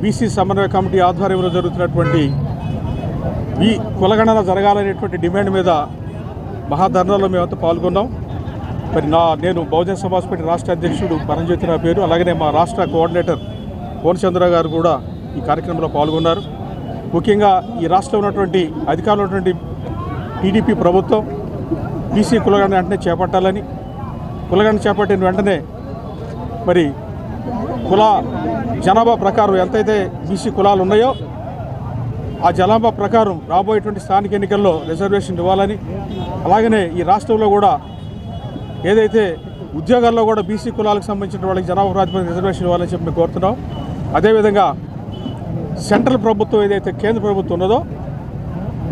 BC సమన్వయ committee ఆధ్వర్యంలో జరుగుతున్నటువంటి ఈ కులగణన జరగాలనేటువంటి డిమాండ్ మీద మహాధర్నాలో మేమంతా పాల్గొన్నాం. మరి నా నేను బహుజన సమాజ్ పార్టీ రాష్ట్ర అధ్యక్షుడు పరంజ్యోతి నా పేరు. అలాగనే మా రాష్ట్ర కోఆర్డినేటర్ కోనచంద్ర గారు కూడా ఈ కార్యక్రమంలో పాల్గొన్నారు. ముఖ్యంగా ఈ రాష్ట్రంలో ఉన్నటువంటి అధికారంలో ఉన్నటువంటి టీడీపీ ప్రభుత్వం బీసీ కులగణన వెంటనే చేపట్టాలని కులగణన చేపట్టిన వెంటనే మరి కుల జనాభా ప్రకారం ఎంతైతే బీసీ కులాలు ఉన్నాయో ఆ జనాభా ప్రకారం రాబోయేటువంటి స్థానిక ఎన్నికల్లో రిజర్వేషన్ ఇవ్వాలని అలాగనే ఈ రాష్ట్రంలో కూడా ఏదైతే ఉద్యోగాల్లో కూడా బీసీ కులాలకు సంబంధించిన వాళ్ళకి జనాభా ప్రాతిపదిక రిజర్వేషన్ ఇవ్వాలని చెప్పి మేము కోరుతున్నాం. అదేవిధంగా సెంట్రల్ ప్రభుత్వం ఏదైతే కేంద్ర ప్రభుత్వం ఉన్నదో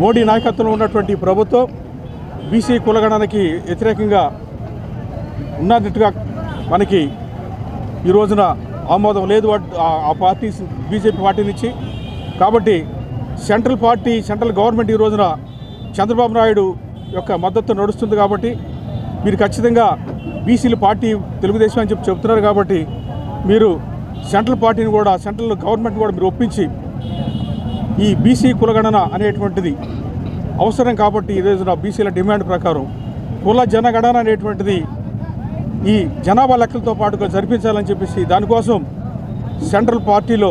మోడీ నాయకత్వంలో ఉన్నటువంటి ప్రభుత్వం బీసీ కులగణనకి వ్యతిరేకంగా ఉన్నట్టుగా మనకి ఈ రోజున ఆమోదం లేదు. ఆ- పార్టీ బీజేపీ పార్టీ నుంచి కాబట్టి సెంట్రల్ పార్టీ సెంట్రల్ గవర్నమెంట్ ఈ రోజున చంద్రబాబు నాయుడు యొక్క మద్దతు నడుస్తుంది కాబట్టి మీరు ఖచ్చితంగా బీసీల పార్టీ తెలుగుదేశం అని చెప్పి చెబుతున్నారు కాబట్టి మీరు సెంట్రల్ పార్టీని కూడా సెంట్రల్ గవర్నమెంట్ కూడా మీరు ఒప్పించి ఈ బీసీ కులగణన అనేటువంటిది అవసరం కాబట్టి ఈ రోజున బీసీల డిమాండ్ ప్రకారం కుల జనగణన అనేటువంటిది ఈ జనాభా లెక్కలతో పాటుగా జరిపించాలని చెప్పేసి దానికోసం సెంట్రల్ పార్టీలో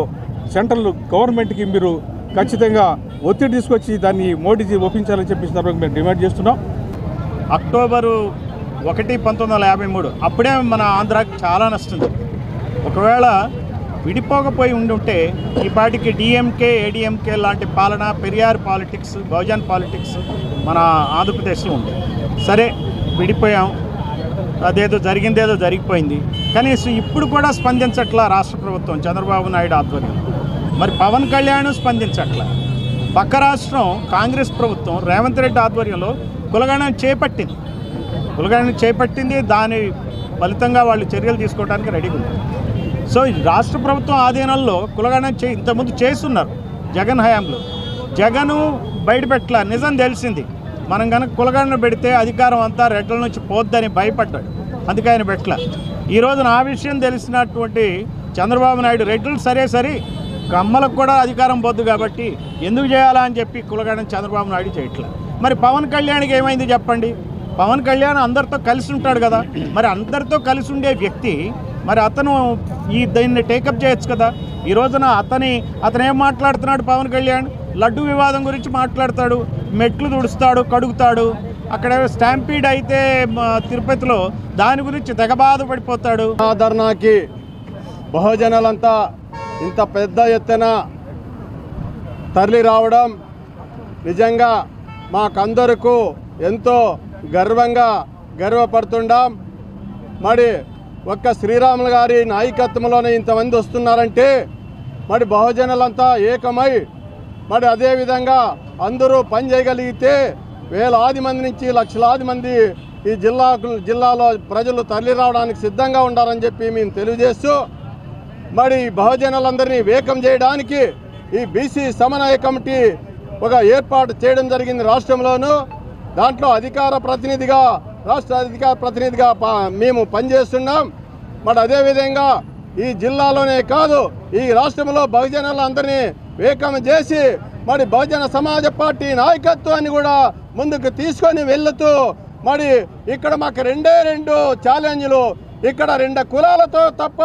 సెంట్రల్ గవర్నమెంట్కి మీరు ఖచ్చితంగా ఒత్తిడి తీసుకొచ్చి దాన్ని మోడీజీ ఒప్పించాలని చెప్పేసి మేము డిమాండ్ చేస్తున్నాం. అక్టోబరు ఒకటి పంతొమ్మిది వందల యాభై మూడు అప్పుడే మన ఆంధ్రాకి చాలా నష్టం ఒకవేళ విడిపోకపోయి ఉండుంటే ఈ పాటికి డిఎంకే ఏడిఎంకే లాంటి పాలన పెరియార్ పాలిటిక్స్ బహుజన్ పాలిటిక్స్ మన ఆంధ్రప్రదేశ్లో ఉంది. సరే విడిపోయాం. అదేదో జరిగిందేదో జరిగిపోయింది. కనీసం ఇప్పుడు కూడా స్పందించట్లా రాష్ట్ర ప్రభుత్వం చంద్రబాబు నాయుడు ఆధ్వర్యం మరి పవన్ కళ్యాణ్ స్పందించట్లా. పక్క రాష్ట్రం కాంగ్రెస్ ప్రభుత్వం రేవంత్ రెడ్డి ఆధ్వర్యంలో కులగణం చేపట్టింది. కులగణం చేపట్టింది దాని ఫలితంగా వాళ్ళు చర్యలు తీసుకోవడానికి రెడీగా ఉంది సో ఈ రాష్ట్ర ప్రభుత్వం ఆధీనంలో కులగణం చే ఇంతకుముందు చేస్తున్నారు జగన్ హయాంలో. జగను బయటపెట్టల నిజం తెలిసింది. మనం కనుక కులగణన పెడితే అధికారం అంతా రెడ్ల నుంచి పోద్దని భయపడ్డాడు. అందుకే ఆయన పెట్టల. ఈ రోజున ఆ విషయం తెలిసినటువంటి చంద్రబాబు నాయుడు రెడ్లు సరే సరే కమ్మలకు కూడా అధికారం పోద్దు కాబట్టి ఎందుకు చేయాలా అని చెప్పి కులగడని చంద్రబాబు నాయుడు చేయట్లే. మరి పవన్ కళ్యాణ్కి ఏమైంది చెప్పండి? పవన్ కళ్యాణ్ అందరితో కలిసి ఉంటాడు కదా. మరి అందరితో కలిసి ఉండే వ్యక్తి మరి అతను ఈ దీన్ని టేకప్ చేయొచ్చు కదా. ఈ రోజున అతని అతను ఏం మాట్లాడుతున్నాడు పవన్ కళ్యాణ్? లడ్డు వివాదం గురించి మాట్లాడతాడు మెట్లు తుడుస్తాడు కడుగుతాడు. అక్కడ స్టాంపీడ్ అయితే తిరుపతిలో దాని గురించి తెగబాధ పడిపోతాడు ధర్నాకి బహుజనులంతా ఇంత పెద్ద ఎత్తున తరలి రావడం నిజంగా మాకందరకు ఎంతో గర్వంగా గర్వపడుతుండాం. మరి ఒక్క శ్రీరాములు గారి నాయకత్వంలోనే ఇంతమంది వస్తున్నారంటే మరి బహుజనులంతా ఏకమై మరి అదేవిధంగా అందరూ పని చేయగలిగితే వేలాది మంది నుంచి లక్షలాది మంది ఈ జిల్లా జిల్లాలో ప్రజలు తరలి రావడానికి సిద్ధంగా ఉండాలని చెప్పి మేము తెలియజేస్తూ మరి బహుజనులందరినీ వేకం చేయడానికి ఈ బీసీ సమన్వయ కమిటీ ఒక ఏర్పాటు చేయడం జరిగింది రాష్ట్రంలోనూ. దాంట్లో అధికార ప్రతినిధిగా రాష్ట్ర అధికార ప్రతినిధిగా ప- మేము పనిచేస్తున్నాం. మరి అదేవిధంగా ఈ జిల్లాలోనే కాదు ఈ రాష్ట్రంలో బహుజనులందరినీ వేకం చేసి మరి బహుజన సమాజ పార్టీ నాయకత్వాన్ని కూడా ముందుకు తీసుకొని వెళ్తూ మరి ఇక్కడ మాకు రెండే రెండు ఛాలెంజ్లు. ఇక్కడ రెండు కులాలతో తప్ప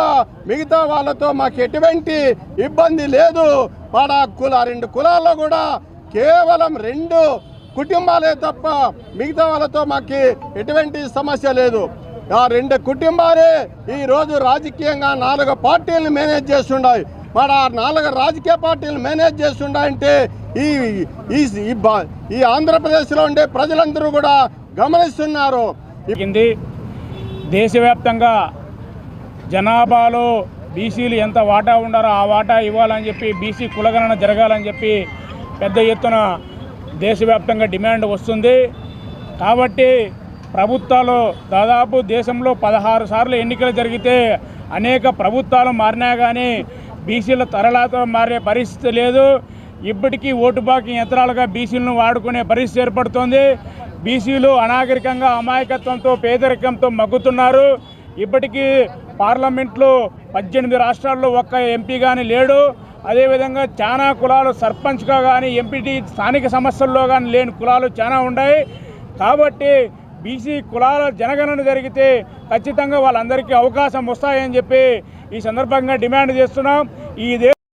మిగతా వాళ్ళతో మాకు ఎటువంటి ఇబ్బంది లేదు. పాడ కుల రెండు కులాల్లో కూడా కేవలం రెండు కుటుంబాలే తప్ప మిగతా వాళ్ళతో మాకు ఎటువంటి సమస్య లేదు. ఆ రెండు కుటుంబాలే ఈరోజు రాజకీయంగా నాలుగు పార్టీలను మేనేజ్ చేస్తుండాయి. వాడు ఆ నాలుగు రాజకీయ పార్టీలు మేనేజ్ చేస్తుండంటే ఈ ఈ ఈ బా- ఈ ఆంధ్రప్రదేశ్లో ఉండే ప్రజలందరూ కూడా గమనిస్తున్నారు. దేశవ్యాప్తంగా జనాభాలో బీసీలు ఎంత వాటా ఉండారో ఆ వాటా ఇవ్వాలని చెప్పి బీసీ కులగణన జరగాలని చెప్పి పెద్ద ఎత్తున దేశవ్యాప్తంగా డిమాండ్ వస్తుంది. కాబట్టి ప్రభుత్వాలు దాదాపు దేశంలో పదహారు సార్లు ఎన్నికలు జరిగితే అనేక ప్రభుత్వాలు మారినా కానీ బీసీల తరలాతో మారే పరిస్థితి లేదు. ఇప్పటికీ ఓటు బాకీ యంత్రాలుగా బీసీలను వాడుకునే పరిస్థితి ఏర్పడుతోంది. బీసీలు అనాగరికంగా అమాయకత్వంతో పేదరికంతో మగ్గుతున్నారు. ఇప్పటికీ పార్లమెంట్లో పద్దెనిమిది రాష్ట్రాల్లో ఒక్క ఎంపీ కానీ లేడు. అదేవిధంగా చాలా కులాలు సర్పంచ్గా కానీ ఎంపీటీ స్థానిక సమస్యల్లో కానీ లేని కులాలు చాలా ఉన్నాయి కాబట్టి బీసీ కులాల జనగణన జరిగితే ఖచ్చితంగా వాళ్ళందరికీ అవకాశం వస్తాయని చెప్పి ఈ సందర్భంగా డిమాండ్ చేస్తున్నాం. ఈ